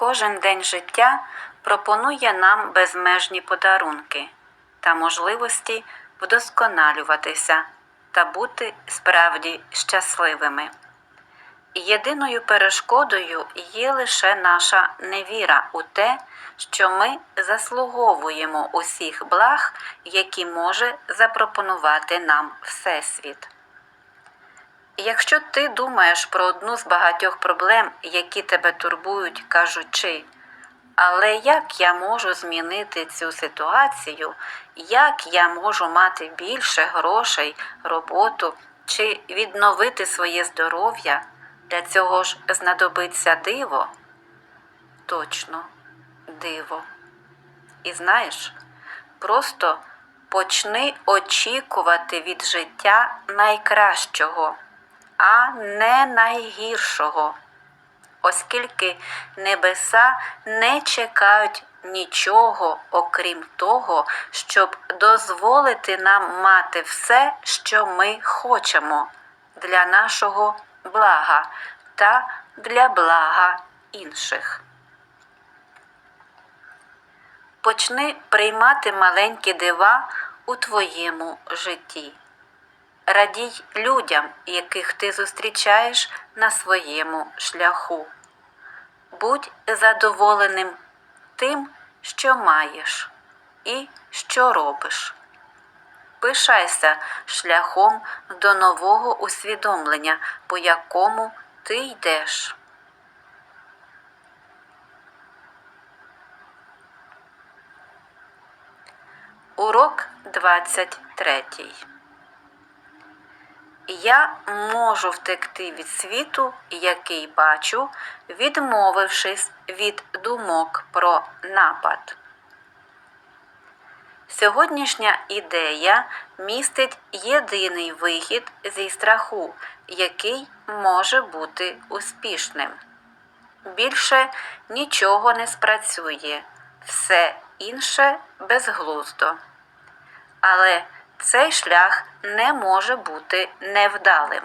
Кожен день життя пропонує нам безмежні подарунки та можливості вдосконалюватися та бути справді щасливими. Єдиною перешкодою є лише наша невіра у те, що ми заслуговуємо усіх благ, які може запропонувати нам Всесвіт. Якщо ти думаєш про одну з багатьох проблем, які тебе турбують, кажучи, але як я можу змінити цю ситуацію, як я можу мати більше грошей, роботу чи відновити своє здоров'я, для цього ж знадобиться диво? Точно, диво. І знаєш, просто почни очікувати від життя найкращого, а не найгіршого, оскільки небеса не чекають нічого, окрім того, щоб дозволити нам мати все, що ми хочемо для нашого блага та для блага інших. Почни приймати маленькі дива у твоєму житті. Радій людям, яких ти зустрічаєш на своєму шляху. Будь задоволеним тим, що маєш і що робиш. Пишайся шляхом до нового усвідомлення, по якому ти йдеш. Урок 23. Я можу втекти від світу, який бачу, відмовившись від думок про напад. Сьогоднішня ідея містить єдиний вихід зі страху, який може бути успішним. Більше нічого не спрацює, все інше безглуздо. Але цей шлях не може бути невдалим.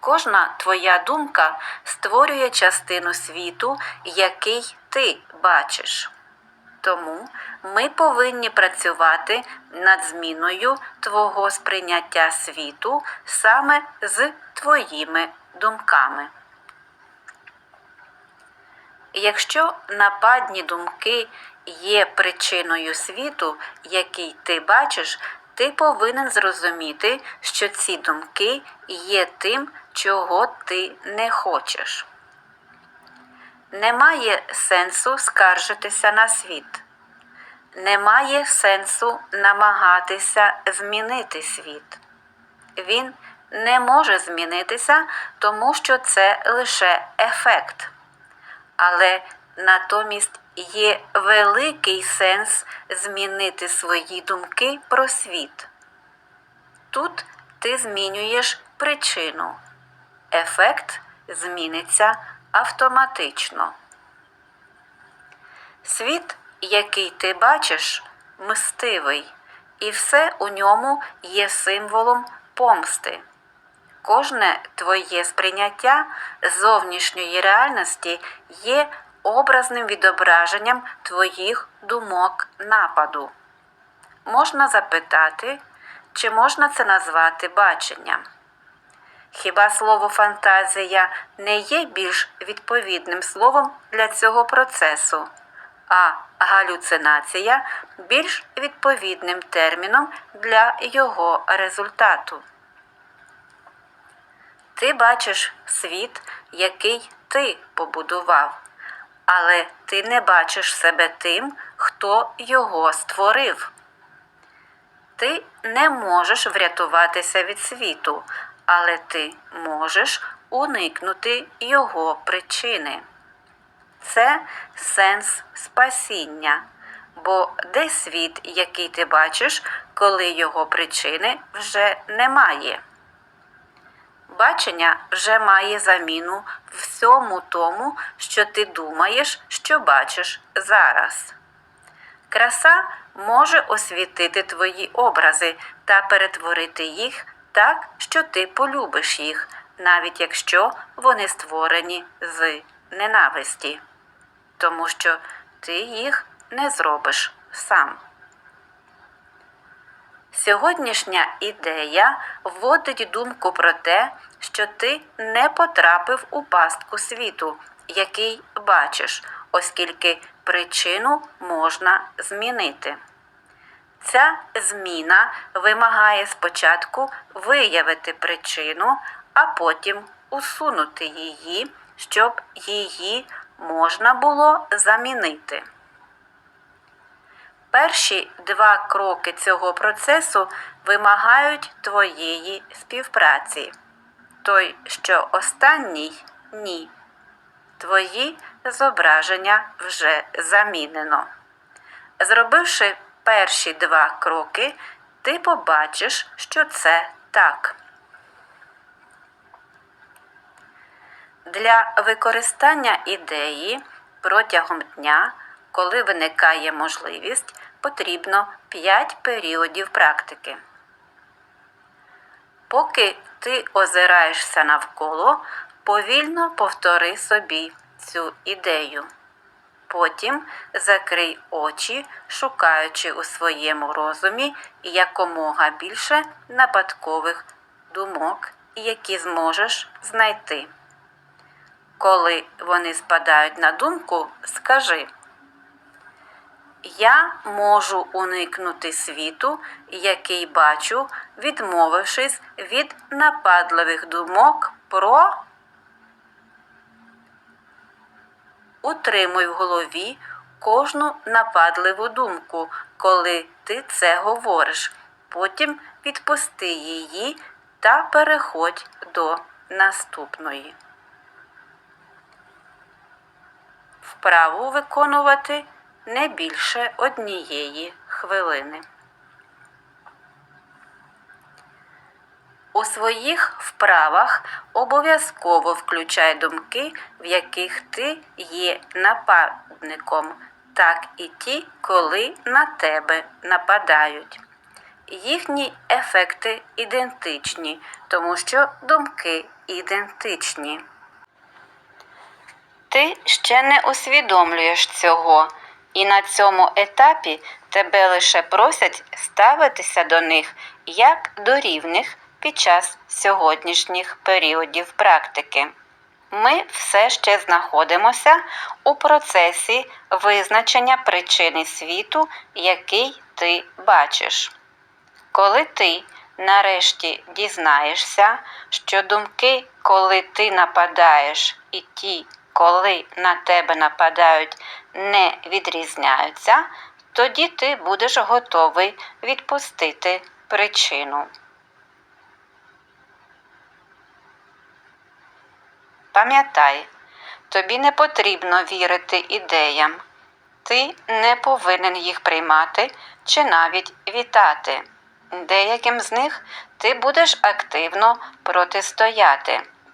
Кожна твоя думка створює частину світу, який ти бачиш. Тому ми повинні працювати над зміною твого сприйняття світу саме з твоїми думками. Якщо нападні думки є причиною світу, який ти бачиш, ти повинен зрозуміти, що ці думки є тим, чого ти не хочеш. Немає сенсу скаржитися на світ. Немає сенсу намагатися змінити світ. Він не може змінитися, тому що це лише ефект. Але натомість є великий сенс змінити свої думки про світ. Тут ти змінюєш причину. Ефект зміниться автоматично. Світ, який ти бачиш, мстивий, і все у ньому є символом помсти. Кожне твоє сприйняття зовнішньої реальності є образним відображенням твоїх думок нападу. Можна запитати, чи можна це назвати баченням? Хіба слово фантазія не є більш відповідним словом для цього процесу, а галюцинація більш відповідним терміном для його результату? Ти бачиш світ, який ти побудував, але ти не бачиш себе тим, хто його створив. Ти не можеш врятуватися від світу, але ти можеш уникнути його причини. Це сенс спасіння. Бо де світ, який ти бачиш, коли його причини вже немає? Бачення вже має заміну всьому тому, що ти думаєш, що бачиш зараз. Краса може освітити твої образи та перетворити їх так, що ти полюбиш їх, навіть якщо вони створені з ненависті. тому що ти їх не зробиш сам. Сьогоднішня ідея вводить думку про те, що ти не потрапив у пастку світу, який бачиш, оскільки причину можна змінити. Ця зміна вимагає спочатку виявити причину, а потім усунути її, щоб її можна було замінити. Перші два кроки цього процесу вимагають твоєї співпраці. Той, що останній ні. Твої зображення вже замінено. Зробивши перші два кроки, ти побачиш, що це так. Для використання ідеї протягом дня, коли виникає можливість, потрібно 5 періодів практики. Поки ти озираєшся навколо, повільно повтори собі цю ідею. Потім закрий очі, шукаючи у своєму розумі якомога більше нападкових думок, які зможеш знайти. Коли вони спадають на думку, скажи Я можу уникнути світу, який бачу, відмовившись від нападливих думок про Утримуй в голові кожну нападливу думку, коли ти це говориш. Потім відпусти її та переходь до наступної. Вправу виконувати не більше однієї хвилини. У своїх вправах обов'язково включай думки, в яких ти є нападником, так і ті, коли на тебе нападають. Їхні ефекти ідентичні, тому що думки ідентичні. Ти ще не усвідомлюєш цього, і на цьому етапі тебе лише просять ставитися до них як до рівних під час сьогоднішніх періодів практики. Ми все ще знаходимося у процесі визначення причини світу, який ти бачиш. Коли ти нарешті дізнаєшся, що думки, коли ти нападаєш, і ті, коли на тебе нападають, не відрізняються, тоді ти будеш готовий відпустити причину. Пам'ятай, тобі не потрібно вірити ідеям. Ти не повинен їх приймати чи навіть вітати. Деяким з них ти будеш активно протистояти.